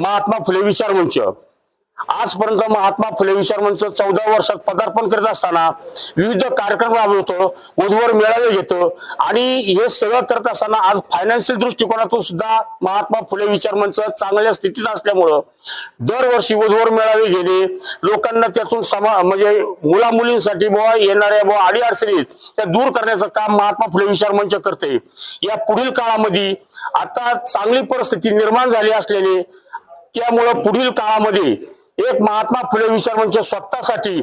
महात्मा फुले विचार मंच. आजपर्यंत महात्मा फुले विचार मंच चौदा वर्षात पदार्पण करत असताना विविध कार्यक्रम राबवतो वधूवर मेळावे घेतो आणि हे सगळं करत असताना आज फायनान्शियल दृष्टिकोनातून सुद्धा महात्मा फुले विचार मंच चांगल्या स्थितीत असल्यामुळं दरवर्षी वधूवर मेळावे घेणे लोकांना त्यातून समा म्हणजे मुला मुलींसाठी बुवा येणाऱ्या बुवा आडी अडचणीत त्या दूर करण्याचं काम महात्मा फुले विचार मंच करते. या पुढील काळामध्ये आता चांगली परिस्थिती निर्माण झाली असल्याने त्यामुळं पुढील काळामध्ये एक महात्मा फुले विचार मंच स्वतःसाठी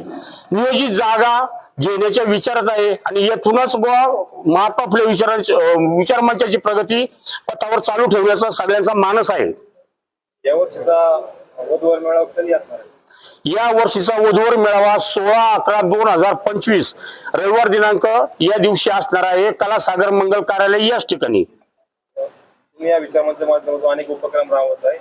नियोजित जागा घेण्याच्या विचारात आहे. आणि यातूनच बुवा महात्मा फुले विचार विचार मंचाची प्रगती पथावर चालू ठेवण्याचा सगळ्यांचा मानस आहे. या वर्षीचा वधूवर मेळावा कधी असणार आहे? या वर्षीचा वधूवर मेळावा सोळा अकरा दोन हजार पंचवीस रविवार दिनांक या दिवशी असणार आहे. कलासागर मंगल कार्यालय याच ठिकाणी. या माध्यमातून अनेक उपक्रम राबवत आहे.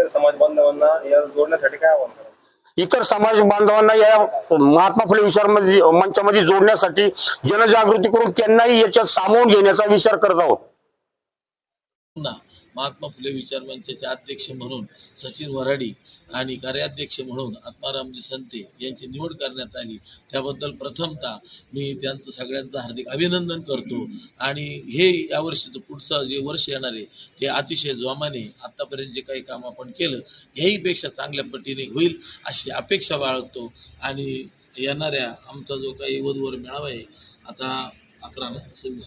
इतर समाज बांधवांना या जोडण्यासाठी काय आव्हान करा इतर समाज बांधवांना या महात्मा फुले विचार मंचामध्ये जोडण्यासाठी जनजागृती करून त्यांनाही याच्यात सामावून घेण्याचा विचार करत आहोत. महात्मा फुले विचार मंचाचे अध्यक्ष म्हणून सचिन वराडी आणि कार्याध्यक्ष म्हणून आत्मारामजी संते यांची निवड करण्यात आली. त्याबद्दल प्रथमतः मी त्यांचं सगळ्यांचं हार्दिक अभिनंदन करतो. आणि हे यावर्षीचं पुढचं जे वर्ष येणार आहे ते अतिशय जोमाने आत्तापर्यंत जे काही काम आपण केलं हेहीपेक्षा चांगल्या पटीने होईल अशी अपेक्षा बाळगतो. आणि येणाऱ्या आमचा जो काही वधूवर मेळावा आहे आता अकरा ना? सव्वीस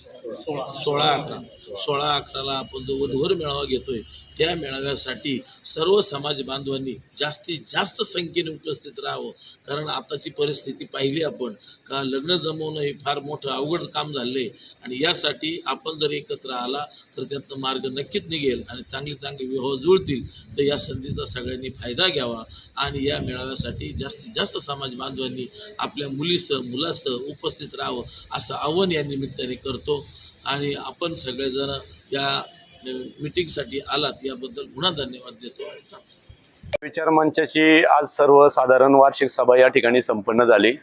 सोळा. अकरा. सोळा अकराला आपण जो वधूवर मेळावा घेतोय त्या मेळाव्यासाठी सर्व समाज बांधवांनी जास्तीत जास्त संख्येने उपस्थित राहावं. कारण आताची परिस्थिती पाहिली आपण का लग्न जमवणं हे फार मोठं अवघड काम झालं आहे आणि यासाठी आपण जर एकत्र आला तर त्यातनं मार्ग नक्कीच निघेल आणि चांगले चांगले विवाह जुळतील. तर या संधीचा सगळ्यांनी फायदा घ्यावा आणि या मेळाव्यासाठी जास्तीत जास्त समाज बांधवांनी आपल्या मुलीसह मुलासह उपस्थित राहावं असं आव्हान या निमित्ताने करतो आणि आपण सगळेजण या मिटिंगसाठी आलात याबद्दल पुन्हा धन्यवाद देतो. विचार मंचाची आज सर्वसाधारण वार्षिक सभा या ठिकाणी संपन्न झाली.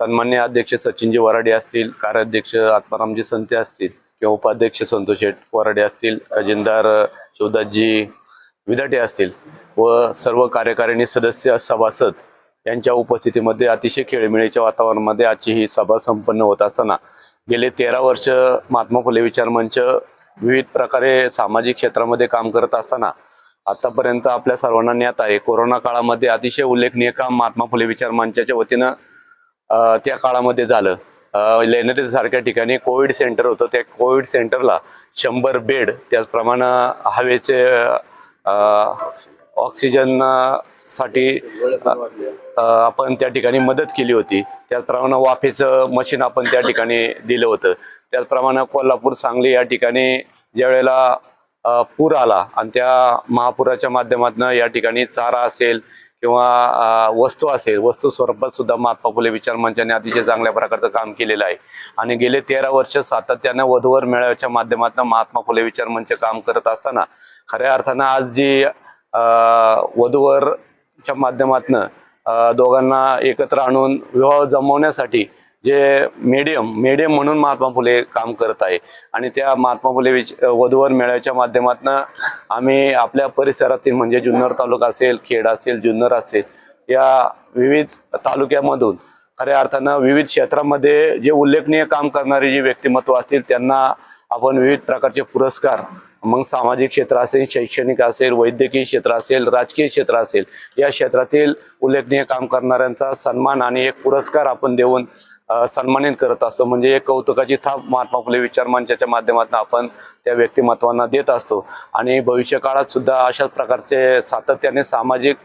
सन्मान्य अध्यक्ष सचिनजी वराडे असतील कार्याध्यक्ष आत्मारामजी संते असतील किंवा उपाध्यक्ष संतोष शेठ वराडे असतील खजिनदार शिवदासजी विदाटे असतील व सर्व कार्यकारिणी सदस्य सभासद यांच्या उपस्थितीमध्ये अतिशय खेळमेळीच्या वातावरणामध्ये आजची ही सभा संपन्न होत असताना गेले तेरा वर्ष महात्मा फुले विचार मंच विविध प्रकारे सामाजिक क्षेत्रामध्ये काम करत असताना आतापर्यंत आपल्या सर्वांना ज्ञात आहे. कोरोना काळामध्ये अतिशय उल्लेखनीय काम महात्मा फुले विचार मंचाच्या वतीनं त्या काळामध्ये झालं. अ, सारख्या ठिकाणी कोविड सेंटर होतं. त्या कोविड सेंटरला शंभर बेड त्याचप्रमाणे हवेचे ऑक्सिजनसाठी आपण त्या ठिकाणी मदत केली होती. त्याचप्रमाणे वाफेचं मशीन आपण त्या ठिकाणी दिलं होतं. त्याचप्रमाणे कोल्हापूर सांगली या ठिकाणी ज्यावेळेला पूर आला आणि त्या महापुराच्या माध्यमातून या ठिकाणी चारा असेल किंवा वस्तू असेल वस्तू स्वरूपात सुद्धा महात्मा फुले विचार मंचाने अतिशय चांगल्या प्रकारचं काम केलेलं आहे. आणि गेले तेरा वर्ष सातत्यानं वधूवर मेळाव्याच्या माध्यमातून महात्मा फुले विचार मंच काम करत असताना खऱ्या अर्थानं आज जी वधूवरच्या माध्यमातनं दोघांना एकत्र आणून विवाह जमवण्यासाठी जे मीडियम मीडियम म्हणून महात्मा फुले काम करत आहे. आणि त्या महात्मा फुले विच वधूवर मेळ्याच्या माध्यमातून आम्ही आपल्या परिसरातील म्हणजे जुन्नर तालुका असेल खेड असेल जुन्नर असेल या विविध तालुक्यामधून खऱ्या अर्थानं विविध क्षेत्रामध्ये जे उल्लेखनीय काम करणारे जे व्यक्तिमत्व असतील त्यांना आपण विविध प्रकारचे पुरस्कार मग सामाजिक क्षेत्र असेल शैक्षणिक असेल वैद्यकीय क्षेत्र असेल राजकीय क्षेत्र असेल या क्षेत्रातील उल्लेखनीय काम करणाऱ्यांचा सन्मान आणि एक पुरस्कार आपण देऊन सन्मानित करत असतो. म्हणजे एक कौतुकाची थाप महात्मा फुले विचार मंचाच्या माध्यमातून आपण त्या व्यक्तिमत्वांना देत असतो. आणि भविष्य सुद्धा अशाच प्रकारचे सातत्याने सामाजिक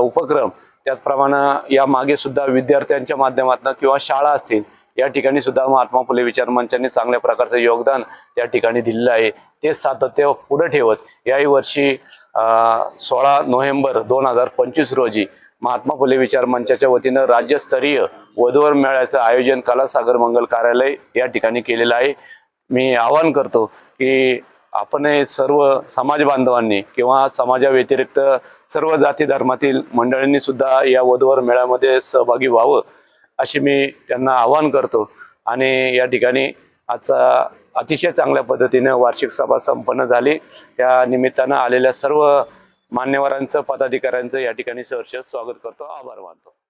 उपक्रम त्याचप्रमाणे यामागे सुद्धा विद्यार्थ्यांच्या माध्यमातून किंवा शाळा असतील या ठिकाणी सुद्धा महात्मा फुले विचार मंचाने चांगल्या प्रकारचं योगदान त्या ठिकाणी दिलेलं आहे. ते सातत्य पुढे ठेवत याही वर्षी सोळा नोव्हेंबर दोन हजार पंचवीस रोजी महात्मा फुले विचार मंचाच्या वतीनं राज्यस्तरीय वधूवर मेळ्याचं आयोजन कलासागर मंगल कार्यालय या ठिकाणी केलेलं आहे. मी आवाहन करतो की आपण हे सर्व समाज बांधवांनी किंवा समाजाव्यतिरिक्त सर्व जाती धर्मातील मंडळींनी सुद्धा या वधूवर मेळ्यामध्ये सहभागी व्हावं. अशी मी त्यांना आवाहन करतो. आणि या ठिकाणी आजचा अतिशय चांगल्या पद्धतीनं वार्षिक सभा संपन्न झाली. त्या निमित्तानं आलेल्या सर्व मान्यवरांचं पदाधिकाऱ्यांचं या ठिकाणी सहर्ष स्वागत करतो. आभार मानतो.